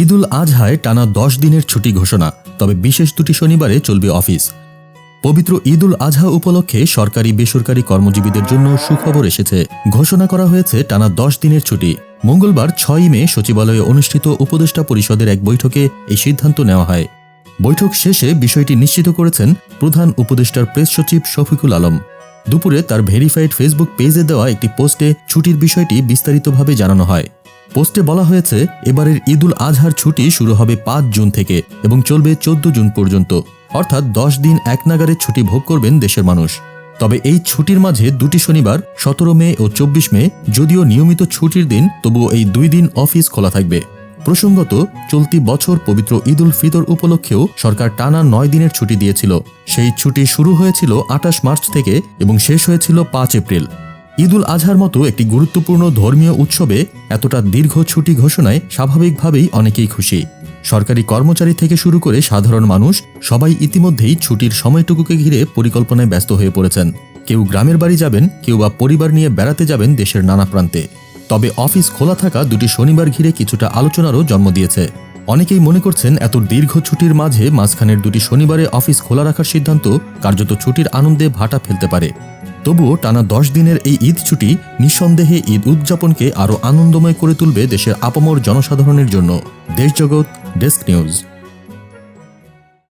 ঈদুল আজহায় টানা দশ দিনের ছুটি ঘোষণা, তবে বিশেষ দুটি শনিবারে চলবে অফিস। পবিত্র ঈদুল আজহা উপলক্ষে সরকারি বেসরকারি কর্মজীবীদের জন্য সুখবর এসেছে। ঘোষণা করা হয়েছে, টানা দশ দিনের ছুটি। মঙ্গলবার ছয়ই মে সচিবালয়ে অনুষ্ঠিত উপদেষ্টা পরিষদের এক বৈঠকে এই সিদ্ধান্ত নেওয়া হয়। বৈঠক শেষে বিষয়টি নিশ্চিত করেছেন প্রধান উপদেষ্টার প্রেস সচিব শফিকুল আলম। দুপুরে তার ভেরিফাইড ফেসবুক পেজে দেওয়া একটি পোস্টে ছুটির বিষয়টি বিস্তারিতভাবে জানানো হয়। পোস্টে বলা হয়েছে, এবারের ঈদুল আজহার ছুটি শুরু হবে পাঁচ জুন থেকে এবং চলবে চোদ্দ জুন পর্যন্ত। অর্থাৎ দশ দিন এক নাগারে ছুটি ভোগ করবেন দেশের মানুষ। তবে এই ছুটির মাঝে দুটি শনিবার, সতেরো মে ও চব্বিশ মে, যদিও নিয়মিত ছুটির দিন, তবুও এই দুই দিন অফিস খোলা থাকবে। প্রসঙ্গত, চলতি বছর পবিত্র ঈদুল ফিতর উপলক্ষেও সরকার টানা নয় দিনের ছুটি দিয়েছিল। সেই ছুটি শুরু হয়েছিল আঠাশ মার্চ থেকে এবং শেষ হয়েছিল পাঁচ এপ্রিল। ঈদুল আজহার মতো একটি গুরুত্বপূর্ণ ধর্মীয় উৎসবে এতটা দীর্ঘ ছুটি ঘোষণায় স্বাভাবিকভাবেই অনেকেই খুশি। সরকারি কর্মচারী থেকে শুরু করে সাধারণ মানুষ সবাই ইতিমধ্যেই ছুটির সময়টুকুকে ঘিরে পরিকল্পনায় ব্যস্ত হয়ে পড়েছেন। কেউ গ্রামের বাড়ি যাবেন, কেউ বা পরিবার নিয়ে বেড়াতে যাবেন দেশের নানা প্রান্তে। তবে অফিস খোলা থাকা দুটি শনিবার ঘিরে কিছুটা আলোচনারও জন্ম দিয়েছে। অনেকেই মনে করছেন এত দীর্ঘ ছুটির মাঝে মাঝখানের দুটি শনিবারে অফিস খোলা রাখার সিদ্ধান্ত কার্যত ছুটির আনন্দে ভাটা ফেলতে পারে। তবুও টানা দশ দিনের এই ঈদ ছুটি নিঃসন্দেহে ঈদ উদযাপনকে আরও আনন্দময় করে তুলবে দেশের আপামর জনসাধারণের জন্য। দেশজগৎ ডেস্ক নিউজ।